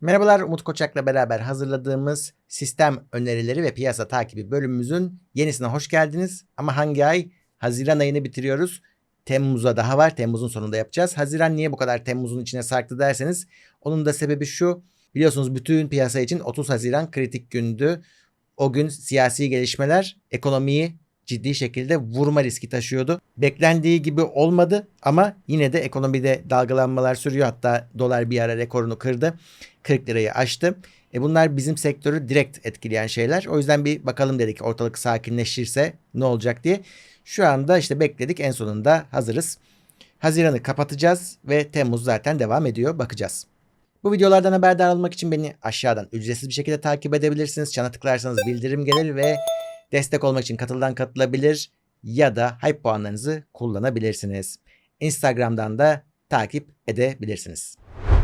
Merhabalar Umut Koçak'la beraber hazırladığımız sistem önerileri ve piyasa takibi bölümümüzün yenisine hoş geldiniz. Ama hangi ay? Haziran ayını bitiriyoruz. Temmuz'a daha var. Temmuz'un sonunda yapacağız. Haziran niye bu kadar Temmuz'un içine sarktı derseniz onun da sebebi şu. Biliyorsunuz bütün piyasa için 30 Haziran kritik gündü. O gün siyasi gelişmeler ekonomiyi ciddi şekilde vurma riski taşıyordu. Beklendiği gibi olmadı ama yine de ekonomide dalgalanmalar sürüyor. Hatta dolar bir ara rekorunu kırdı. 40 lirayı aştı. E bunlar bizim sektörü direkt etkileyen şeyler. O yüzden bir bakalım dedik ortalık sakinleşirse ne olacak diye. Şu anda işte bekledik en sonunda hazırız. Haziran'ı kapatacağız ve Temmuz zaten devam ediyor. Bakacağız. Bu videolardan haberdar olmak için beni aşağıdan ücretsiz bir şekilde takip edebilirsiniz. Çana tıklarsanız bildirim gelir ve destek olmak için katıldan katılabilir ya da hype puanlarınızı kullanabilirsiniz. Instagram'dan da takip edebilirsiniz.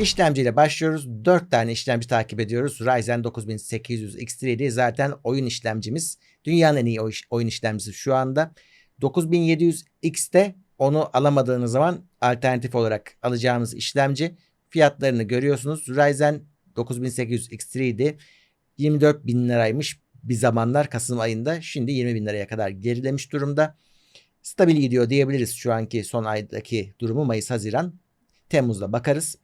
İşlemciyle başlıyoruz. 4 tane işlemci takip ediyoruz. Ryzen 9800 X3D zaten oyun işlemcimiz. Dünyanın en iyi oyun işlemcisi şu anda. 9700 X'te onu alamadığınız zaman alternatif olarak alacağınız işlemci. Fiyatlarını görüyorsunuz. Ryzen 9800 X3D 24 bin liraymış bir zamanlar Kasım ayında. Şimdi 20 bin liraya kadar gerilemiş durumda. Stabil gidiyor diyebiliriz şu anki son aydaki durumu Mayıs-Haziran. Temmuz'da bakarız.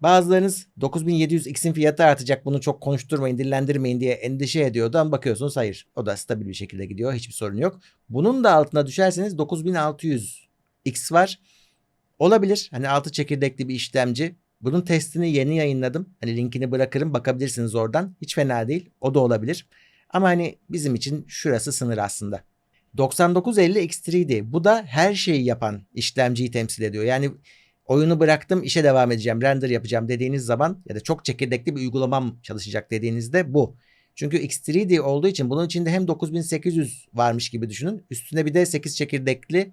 Bazılarınız 9700X'in fiyatı artacak bunu çok konuşturmayın dillendirmeyin diye endişe ediyordu ama bakıyorsunuz hayır o da stabil bir şekilde gidiyor hiçbir sorun yok. Bunun da altına düşerseniz 9600X var. Olabilir hani altı çekirdekli bir işlemci. Bunun testini yeni yayınladım. Hani linkini bırakırım bakabilirsiniz oradan. Hiç fena değil o da olabilir. Ama hani bizim için şurası sınır aslında. 9950 X3D bu da her şeyi yapan işlemciyi temsil ediyor. Yani oyunu bıraktım işe devam edeceğim render yapacağım dediğiniz zaman ya da çok çekirdekli bir uygulamam çalışacak dediğinizde bu. Çünkü X3D olduğu için bunun içinde hem 9800 varmış gibi düşünün. Üstüne bir de 8 çekirdekli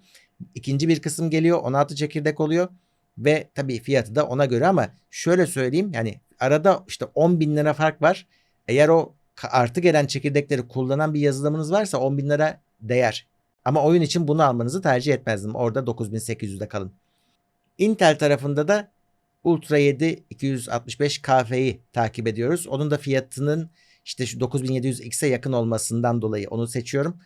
ikinci bir kısım geliyor. 16 çekirdek oluyor. Ve tabii fiyatı da ona göre ama şöyle söyleyeyim yani arada işte 10 bin lira fark var. Eğer o artı gelen çekirdekleri kullanan bir yazılımınız varsa 10 bin lira değer. Ama oyun için bunu almanızı tercih etmezdim. Orada 9800'de kalın. Intel tarafında da Ultra 7 265 KF'yi takip ediyoruz. Onun da fiyatının işte şu 9700X'e yakın olmasından dolayı onu seçiyorum.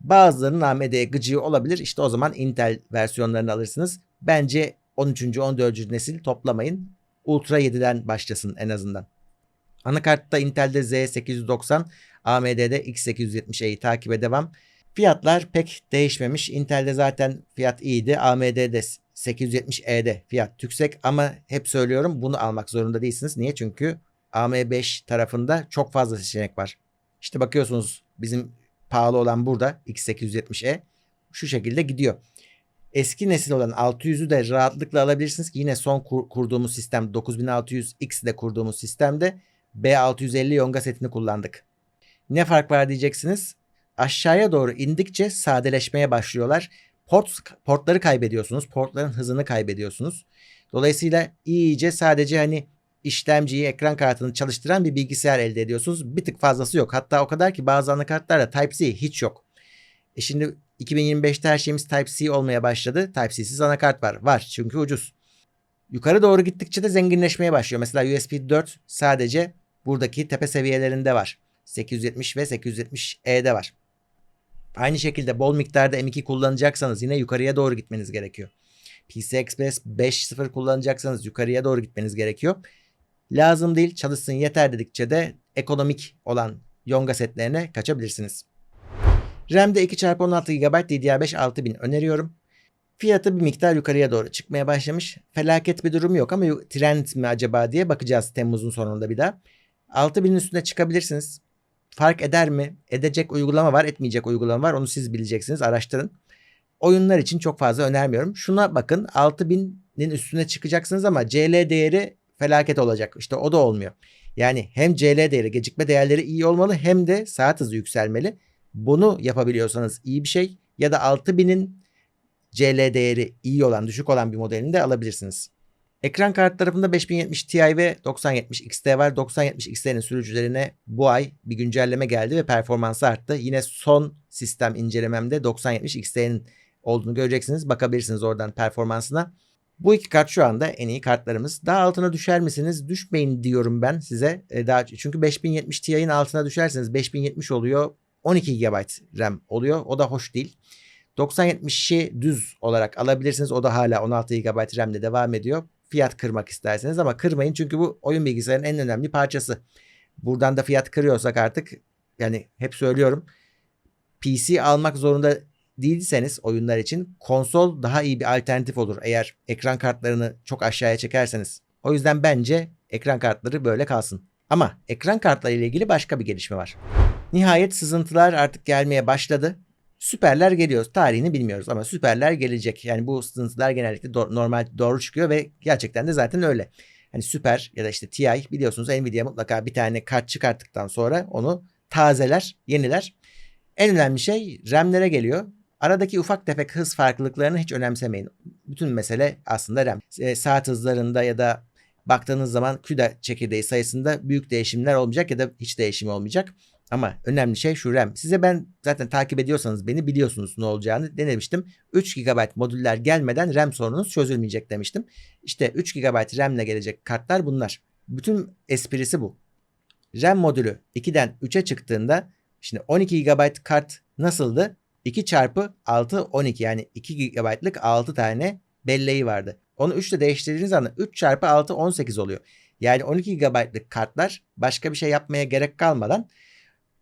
Bazılarının AMD gıcığı olabilir. İşte o zaman Intel versiyonlarını alırsınız. Bence 13. 14. nesil toplamayın. Ultra 7'den başlasın en azından. Anakartta Intel'de Z890, AMD'de X870E'yi takibe devam. Fiyatlar pek değişmemiş. Intel'de zaten fiyat iyiydi. AMD'de 870E'de fiyat yüksek ama hep söylüyorum bunu almak zorunda değilsiniz. Niye? Çünkü AM5 tarafında çok fazla seçenek var. İşte bakıyorsunuz bizim pahalı olan burada X870E şu şekilde gidiyor. Eski nesil olan 600'ü de rahatlıkla alabilirsiniz ki yine son kur, kurduğumuz sistem 9600X'de kurduğumuz sistemde B650 yonga setini kullandık. Ne fark var diyeceksiniz. Aşağıya doğru indikçe sadeleşmeye başlıyorlar. Port, portları kaybediyorsunuz. Portların hızını kaybediyorsunuz. Dolayısıyla iyice sadece hani işlemciyi, ekran kartını çalıştıran bir bilgisayar elde ediyorsunuz. Bir tık fazlası yok. Hatta o kadar ki bazı anakartlarda Type-C hiç yok. E şimdi 2025'te her şeyimiz Type-C olmaya başladı. Type-C'siz anakart var. Var çünkü ucuz. Yukarı doğru gittikçe de zenginleşmeye başlıyor. Mesela USB 4 sadece buradaki tepe seviyelerinde var. 870 ve 870E'de var. Aynı şekilde bol miktarda M2 kullanacaksanız yine yukarıya doğru gitmeniz gerekiyor. PC Express 5.0 kullanacaksanız yukarıya doğru gitmeniz gerekiyor. Lazım değil çalışsın yeter dedikçe de ekonomik olan Yonga setlerine kaçabilirsiniz. RAM'de 2x16 GB DDR5 6000 öneriyorum. Fiyatı bir miktar yukarıya doğru çıkmaya başlamış. Felaket bir durum yok ama trend mi acaba diye bakacağız Temmuz'un sonunda bir daha. 6000'in üstüne çıkabilirsiniz. Fark eder mi? Edecek uygulama var, etmeyecek uygulama var. Onu siz bileceksiniz, araştırın. Oyunlar için çok fazla önermiyorum. Şuna bakın 6000'in üstüne çıkacaksınız ama CL değeri felaket olacak. İşte o da olmuyor. Yani hem CL değeri, gecikme değerleri iyi olmalı hem de saat hızı yükselmeli. Bunu yapabiliyorsanız iyi bir şey. Ya da 6000'in CL değeri iyi olan, düşük olan bir modelini de alabilirsiniz. Ekran kart tarafında 5070 Ti ve 9070 XT var. 9070 XT'nin sürücülerine bu ay bir güncelleme geldi ve performansı arttı. Yine son sistem incelememde 9070 XT'nin olduğunu göreceksiniz. Bakabilirsiniz oradan performansına. Bu iki kart şu anda en iyi kartlarımız. Daha altına düşer misiniz? Düşmeyin diyorum ben size. E, daha çünkü 5070 Ti'nin altına düşerseniz 5070 oluyor. 12 GB RAM oluyor. O da hoş değil. 9070'i düz olarak alabilirsiniz. O da hala 16 GB RAM ile devam ediyor. Fiyat kırmak isterseniz ama kırmayın çünkü bu oyun bilgisayarının en önemli parçası. Buradan da fiyat kırıyorsak artık yani hep söylüyorum. PC almak zorunda değilseniz oyunlar için konsol daha iyi bir alternatif olur eğer ekran kartlarını çok aşağıya çekerseniz. O yüzden bence ekran kartları böyle kalsın. Ama ekran kartları ile ilgili başka bir gelişme var. Nihayet sızıntılar artık gelmeye başladı. Süperler geliyor. Tarihini bilmiyoruz ama süperler gelecek. Yani bu sızıntılar genellikle do- normal doğru çıkıyor ve gerçekten de zaten öyle. Hani süper ya da işte TI biliyorsunuz Nvidia mutlaka bir tane kart çıkarttıktan sonra onu tazeler, yeniler. En önemli şey RAM'lere geliyor. Aradaki ufak tefek hız farklılıklarını hiç önemsemeyin. Bütün mesele aslında RAM. E, saat hızlarında ya da baktığınız zaman CUDA çekirdeği sayısında büyük değişimler olmayacak ya da hiç değişim olmayacak. Ama önemli şey şu RAM. Size ben zaten takip ediyorsanız beni biliyorsunuz ne olacağını denemiştim. 3 GB modüller gelmeden RAM sorununuz çözülmeyecek demiştim. İşte 3 GB RAM ile gelecek kartlar bunlar. Bütün esprisi bu. RAM modülü 2'den 3'e çıktığında şimdi 12 GB kart nasıldı? 2 çarpı 6 12 yani 2 GB'lık 6 tane belleği vardı. Onu 3 ile değiştirdiğiniz anda 3 çarpı 6 18 oluyor. Yani 12 GB'lık kartlar başka bir şey yapmaya gerek kalmadan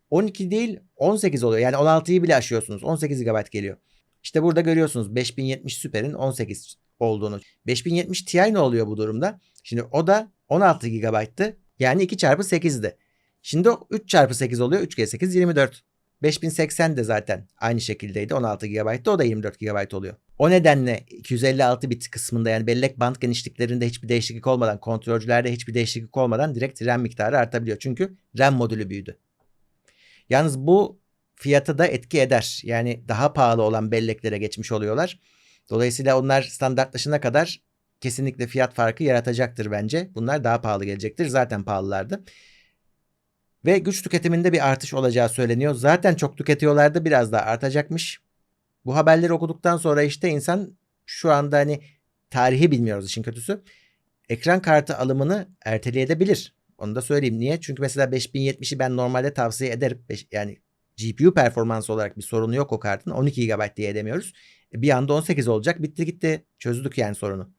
12 değil 18 oluyor. Yani 16'yı bile aşıyorsunuz. 18 GB geliyor. İşte burada görüyorsunuz 5070 Super'in 18 olduğunu. 5070 Ti ne oluyor bu durumda? Şimdi o da 16 GB'tı. Yani 2 çarpı 8'di. Şimdi o 3 çarpı 8 oluyor. 3 kere 8 24. 5080 de zaten aynı şekildeydi. 16 GB'tı. O da 24 GB oluyor. O nedenle 256 bit kısmında yani bellek band genişliklerinde hiçbir değişiklik olmadan, kontrolcülerde hiçbir değişiklik olmadan direkt RAM miktarı artabiliyor. Çünkü RAM modülü büyüdü. Yalnız bu fiyatı da etki eder. Yani daha pahalı olan belleklere geçmiş oluyorlar. Dolayısıyla onlar standartlaşana kadar kesinlikle fiyat farkı yaratacaktır bence. Bunlar daha pahalı gelecektir. Zaten pahalılardı. Ve güç tüketiminde bir artış olacağı söyleniyor. Zaten çok tüketiyorlardı biraz daha artacakmış. Bu haberleri okuduktan sonra işte insan şu anda hani tarihi bilmiyoruz işin kötüsü. Ekran kartı alımını erteleyebilir. Onu da söyleyeyim. Niye? Çünkü mesela 5070'i ben normalde tavsiye ederim. Yani GPU performansı olarak bir sorunu yok o kartın. 12 GB diye edemiyoruz. E, bir anda 18 olacak. Bitti gitti. Çözdük yani sorunu.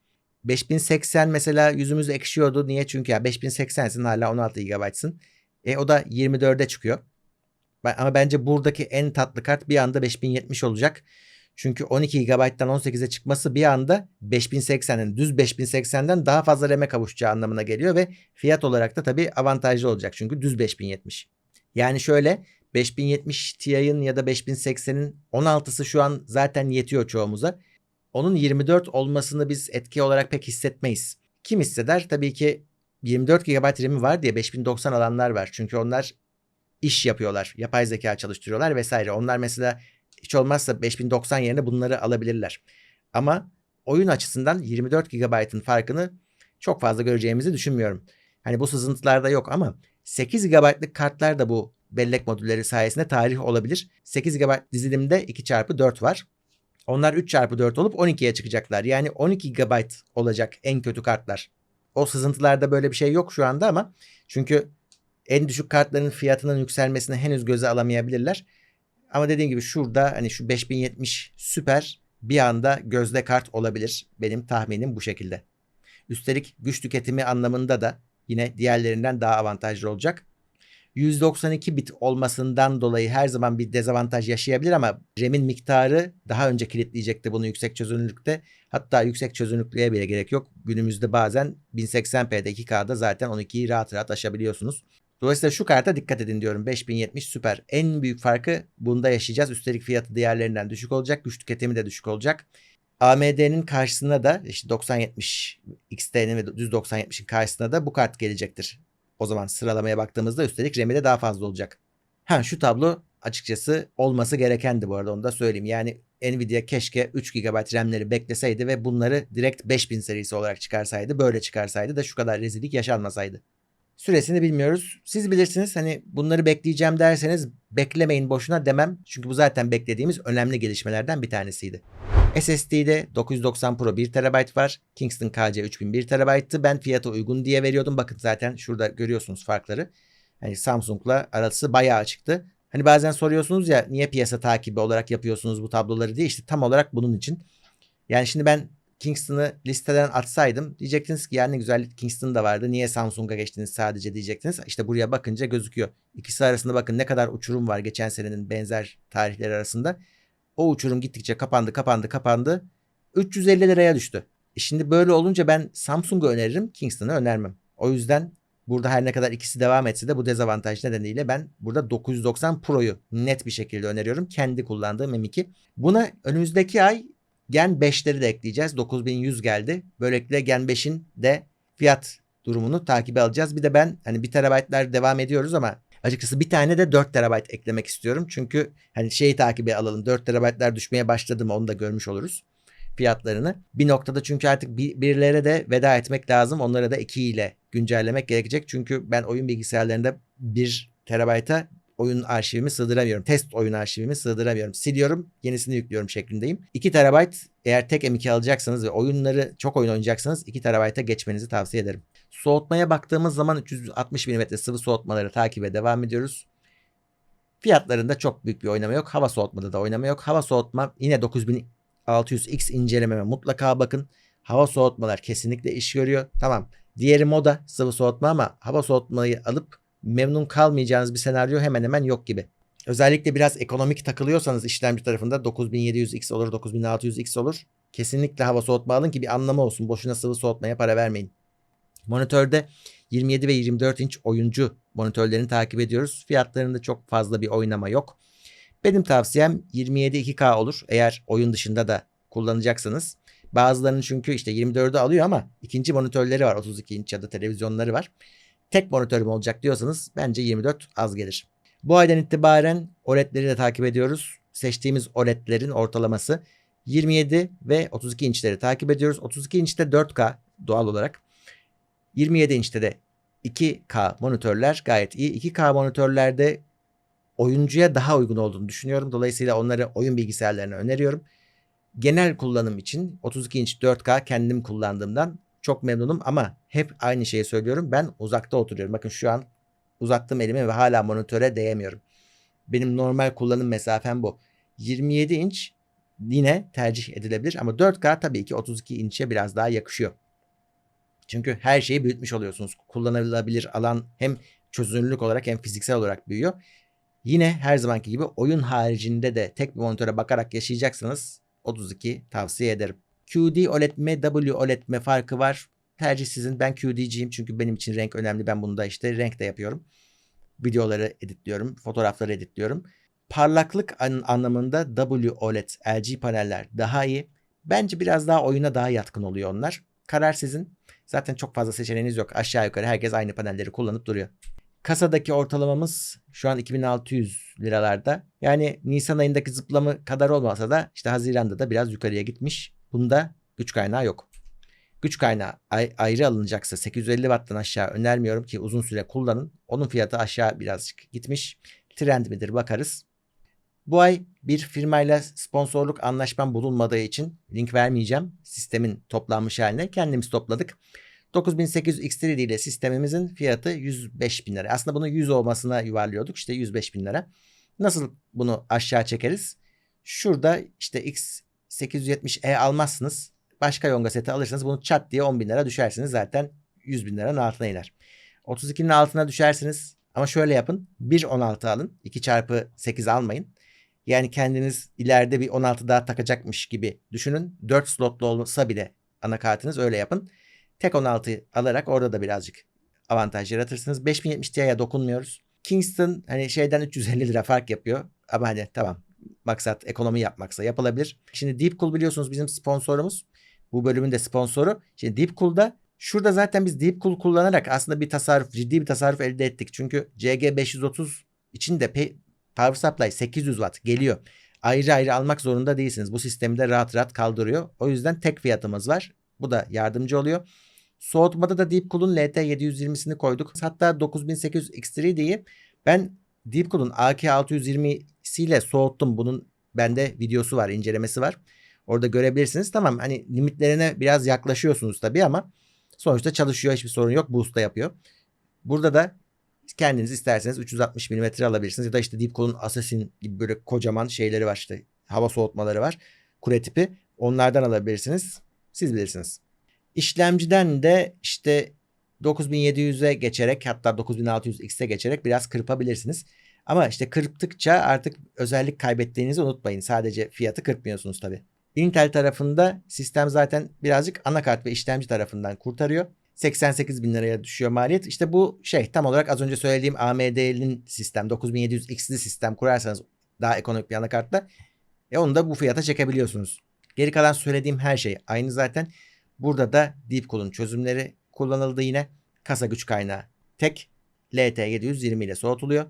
5080 mesela yüzümüz ekşiyordu. Niye? Çünkü ya 5080'sin hala 16 GB'sın. E o da 24'e çıkıyor. Ama bence buradaki en tatlı kart bir anda 5070 olacak. Çünkü 12 GB'dan 18'e çıkması bir anda 5080'in düz 5080'den daha fazla RAM'e kavuşacağı anlamına geliyor ve fiyat olarak da tabii avantajlı olacak çünkü düz 5070. Yani şöyle 5070 Ti'nin ya da 5080'in 16'sı şu an zaten yetiyor çoğumuza. Onun 24 olmasını biz etki olarak pek hissetmeyiz. Kim hisseder? Tabii ki 24 GB RAM'i var diye 5090 alanlar var. Çünkü onlar iş yapıyorlar. Yapay zeka çalıştırıyorlar vesaire. Onlar mesela hiç olmazsa 5090 yerine bunları alabilirler. Ama oyun açısından 24 GB'ın farkını çok fazla göreceğimizi düşünmüyorum. Hani bu sızıntılarda yok ama 8 GB'lık kartlar da bu bellek modülleri sayesinde tarih olabilir. 8 GB dizilimde 2x4 var. Onlar 3x4 olup 12'ye çıkacaklar. Yani 12 GB olacak en kötü kartlar. O sızıntılarda böyle bir şey yok şu anda ama çünkü en düşük kartların fiyatının yükselmesini henüz göze alamayabilirler. Ama dediğim gibi şurada hani şu 5070 süper bir anda gözde kart olabilir. Benim tahminim bu şekilde. Üstelik güç tüketimi anlamında da yine diğerlerinden daha avantajlı olacak. 192 bit olmasından dolayı her zaman bir dezavantaj yaşayabilir ama RAM'in miktarı daha önce kilitleyecekti bunu yüksek çözünürlükte. Hatta yüksek çözünürlüğe bile gerek yok. Günümüzde bazen 1080p'de 2K'da zaten 12'yi rahat rahat aşabiliyorsunuz. Dolayısıyla şu karta dikkat edin diyorum. 5070 süper. En büyük farkı bunda yaşayacağız. Üstelik fiyatı diğerlerinden düşük olacak. Güç tüketimi de düşük olacak. AMD'nin karşısına da işte 9070 XT'nin ve düz 9070'in karşısına da bu kart gelecektir. O zaman sıralamaya baktığımızda üstelik RAM'i de daha fazla olacak. Ha şu tablo açıkçası olması gerekendi bu arada onu da söyleyeyim. Yani Nvidia keşke 3 GB RAM'leri bekleseydi ve bunları direkt 5000 serisi olarak çıkarsaydı. Böyle çıkarsaydı da şu kadar rezillik yaşanmasaydı. Süresini bilmiyoruz. Siz bilirsiniz hani bunları bekleyeceğim derseniz beklemeyin boşuna demem. Çünkü bu zaten beklediğimiz önemli gelişmelerden bir tanesiydi. SSD'de 990 Pro 1 TB var. Kingston KC 3001 TB'tı. Ben fiyatı uygun diye veriyordum. Bakın zaten şurada görüyorsunuz farkları. Hani Samsung'la arası bayağı açıktı. Hani bazen soruyorsunuz ya niye piyasa takibi olarak yapıyorsunuz bu tabloları diye. İşte tam olarak bunun için. Yani şimdi ben Kingston'ı listeden atsaydım diyecektiniz ki yani güzel Kingston da vardı. Niye Samsung'a geçtiniz sadece diyecektiniz. İşte buraya bakınca gözüküyor. İkisi arasında bakın ne kadar uçurum var geçen senenin benzer tarihleri arasında. O uçurum gittikçe kapandı kapandı kapandı. 350 liraya düştü. E şimdi böyle olunca ben Samsung'u öneririm Kingston'ı önermem. O yüzden burada her ne kadar ikisi devam etse de bu dezavantaj nedeniyle ben burada 990 Pro'yu net bir şekilde öneriyorum. Kendi kullandığım M2. Buna önümüzdeki ay Gen 5'leri de ekleyeceğiz. 9100 geldi. Böylelikle Gen 5'in de fiyat durumunu takibe alacağız. Bir de ben hani 1 terabaytlar devam ediyoruz ama açıkçası bir tane de 4 terabayt eklemek istiyorum. Çünkü hani şeyi takibe alalım. 4 terabaytlar düşmeye başladı mı onu da görmüş oluruz fiyatlarını. Bir noktada çünkü artık bir, birilere de veda etmek lazım. Onlara da 2 ile güncellemek gerekecek. Çünkü ben oyun bilgisayarlarında 1 terabayta oyun arşivimi sığdıramıyorum. Test oyun arşivimi sığdıramıyorum. Siliyorum, yenisini yüklüyorum şeklindeyim. 2 TB eğer tek M2 alacaksanız ve oyunları çok oyun oynayacaksanız 2 TB'a geçmenizi tavsiye ederim. Soğutmaya baktığımız zaman 360 mm sıvı soğutmaları takibe devam ediyoruz. Fiyatlarında çok büyük bir oynama yok. Hava soğutmada da oynama yok. Hava soğutma yine 9600X incelememe mutlaka bakın. Hava soğutmalar kesinlikle iş görüyor. Tamam. Diğeri moda sıvı soğutma ama hava soğutmayı alıp memnun kalmayacağınız bir senaryo hemen hemen yok gibi. Özellikle biraz ekonomik takılıyorsanız işlemci tarafında 9700X olur 9600X olur. Kesinlikle hava soğutma alın ki bir anlamı olsun. Boşuna sıvı soğutmaya para vermeyin. Monitörde 27 ve 24 inç oyuncu monitörlerini takip ediyoruz. Fiyatlarında çok fazla bir oynama yok. Benim tavsiyem 27 2K olur eğer oyun dışında da kullanacaksanız. Bazılarının çünkü işte 24'ü alıyor ama ikinci monitörleri var 32 inç ya da televizyonları var tek monitörüm olacak diyorsanız bence 24 az gelir. Bu aydan itibaren OLED'leri de takip ediyoruz. Seçtiğimiz OLED'lerin ortalaması 27 ve 32 inçleri takip ediyoruz. 32 inçte 4K doğal olarak. 27 inçte de 2K monitörler gayet iyi. 2K monitörlerde oyuncuya daha uygun olduğunu düşünüyorum. Dolayısıyla onları oyun bilgisayarlarına öneriyorum. Genel kullanım için 32 inç 4K kendim kullandığımdan çok memnunum ama hep aynı şeyi söylüyorum. Ben uzakta oturuyorum. Bakın şu an uzattım elimi ve hala monitöre değemiyorum. Benim normal kullanım mesafem bu. 27 inç yine tercih edilebilir ama 4K tabii ki 32 inçe biraz daha yakışıyor. Çünkü her şeyi büyütmüş oluyorsunuz. Kullanılabilir alan hem çözünürlük olarak hem fiziksel olarak büyüyor. Yine her zamanki gibi oyun haricinde de tek bir monitöre bakarak yaşayacaksanız 32 tavsiye ederim. QD OLED mi W OLED farkı var. Tercih sizin. Ben QD'ciyim çünkü benim için renk önemli. Ben bunu da işte renk de yapıyorum. Videoları editliyorum, fotoğrafları editliyorum. Parlaklık an- anlamında W OLED LG paneller daha iyi. Bence biraz daha oyuna daha yatkın oluyor onlar. Karar sizin. Zaten çok fazla seçeneğiniz yok. Aşağı yukarı herkes aynı panelleri kullanıp duruyor. Kasadaki ortalamamız şu an 2600 liralarda. Yani Nisan ayındaki zıplama kadar olmasa da işte Haziran'da da biraz yukarıya gitmiş. Bunda güç kaynağı yok. Güç kaynağı ay- ayrı alınacaksa 850 watttan aşağı önermiyorum ki uzun süre kullanın. Onun fiyatı aşağı birazcık gitmiş. Trend midir bakarız. Bu ay bir firmayla sponsorluk anlaşmam bulunmadığı için link vermeyeceğim. Sistemin toplanmış haline kendimiz topladık. 9800 X3D ile sistemimizin fiyatı 105 bin lira. Aslında bunu 100 olmasına yuvarlıyorduk. İşte 105 bin lira. Nasıl bunu aşağı çekeriz? Şurada işte X 870E almazsınız. Başka yonga seti alırsanız bunu çat diye 10 bin lira düşersiniz. Zaten 100 bin liranın altına iner. 32'nin altına düşersiniz. Ama şöyle yapın. 1.16 alın. 2 çarpı 8 almayın. Yani kendiniz ileride bir 16 daha takacakmış gibi düşünün. 4 slotlu olsa bile anakartınız öyle yapın. Tek 16 alarak orada da birazcık avantaj yaratırsınız. 5070 Ti'ye dokunmuyoruz. Kingston hani şeyden 350 lira fark yapıyor. Ama hani tamam maksat ekonomi yapmaksa yapılabilir. Şimdi Deepcool biliyorsunuz bizim sponsorumuz. Bu bölümün de sponsoru. Şimdi Deepcool'da şurada zaten biz Deepcool kullanarak aslında bir tasarruf, ciddi bir tasarruf elde ettik. Çünkü CG530 için de Power Supply 800 Watt geliyor. Ayrı ayrı almak zorunda değilsiniz. Bu sistemi de rahat rahat kaldırıyor. O yüzden tek fiyatımız var. Bu da yardımcı oluyor. Soğutmada da Deepcool'un LT720'sini koyduk. Hatta 9800 X3D'yi ben Deepcool'un AK620'siyle soğuttum. Bunun bende videosu var, incelemesi var. Orada görebilirsiniz. Tamam hani limitlerine biraz yaklaşıyorsunuz tabii ama sonuçta çalışıyor. Hiçbir sorun yok. Boost da yapıyor. Burada da kendiniz isterseniz 360 mm alabilirsiniz. Ya da işte Deepcool'un Assassin gibi böyle kocaman şeyleri var işte. Hava soğutmaları var. Kule tipi. Onlardan alabilirsiniz. Siz bilirsiniz. İşlemciden de işte 9700'e geçerek hatta 9600X'e geçerek biraz kırpabilirsiniz. Ama işte kırptıkça artık özellik kaybettiğinizi unutmayın. Sadece fiyatı kırpmıyorsunuz tabii. Intel tarafında sistem zaten birazcık anakart ve işlemci tarafından kurtarıyor. 88 bin liraya düşüyor maliyet. İşte bu şey tam olarak az önce söylediğim AMD'nin sistem 9700X'li sistem kurarsanız daha ekonomik bir anakartla e onu da bu fiyata çekebiliyorsunuz. Geri kalan söylediğim her şey aynı zaten. Burada da Deepcool'un çözümleri kullanıldı yine. Kasa güç kaynağı tek LT720 ile soğutuluyor.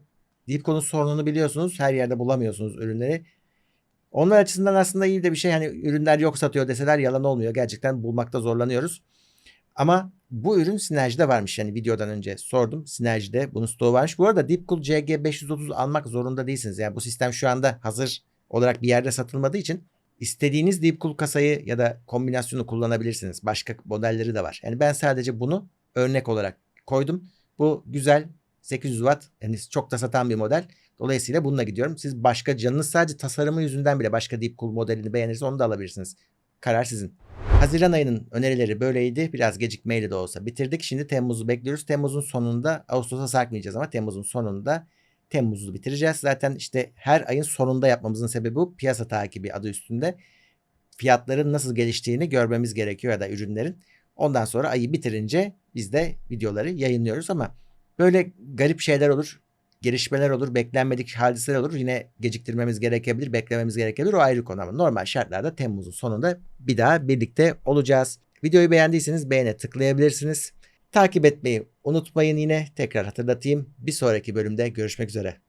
Deepcool'un sorununu biliyorsunuz. Her yerde bulamıyorsunuz ürünleri. Onlar açısından aslında iyi de bir şey. Hani ürünler yok satıyor deseler yalan olmuyor. Gerçekten bulmakta zorlanıyoruz. Ama bu ürün Sinerji'de varmış. Yani videodan önce sordum. Sinerji'de bunun stoğu varmış. Bu arada Deepcool CG530 almak zorunda değilsiniz. Yani bu sistem şu anda hazır olarak bir yerde satılmadığı için istediğiniz Deepcool kasayı ya da kombinasyonu kullanabilirsiniz. Başka modelleri de var. Yani ben sadece bunu örnek olarak koydum. Bu güzel 800 watt yani çok da satan bir model. Dolayısıyla bununla gidiyorum. Siz başka canınız sadece tasarımı yüzünden bile başka Deepcool modelini beğenirse onu da alabilirsiniz. Karar sizin. Haziran ayının önerileri böyleydi. Biraz gecikmeyle de olsa bitirdik. Şimdi Temmuz'u bekliyoruz. Temmuz'un sonunda Ağustos'a sarkmayacağız ama Temmuz'un sonunda Temmuz'u bitireceğiz. Zaten işte her ayın sonunda yapmamızın sebebi bu. Piyasa takibi adı üstünde. Fiyatların nasıl geliştiğini görmemiz gerekiyor ya da ürünlerin. Ondan sonra ayı bitirince biz de videoları yayınlıyoruz ama böyle garip şeyler olur. Gelişmeler olur, beklenmedik hadiseler olur. Yine geciktirmemiz gerekebilir, beklememiz gerekebilir. O ayrı konu ama normal şartlarda Temmuz'un sonunda bir daha birlikte olacağız. Videoyu beğendiyseniz beğene tıklayabilirsiniz. Takip etmeyi unutmayın yine. Tekrar hatırlatayım. Bir sonraki bölümde görüşmek üzere.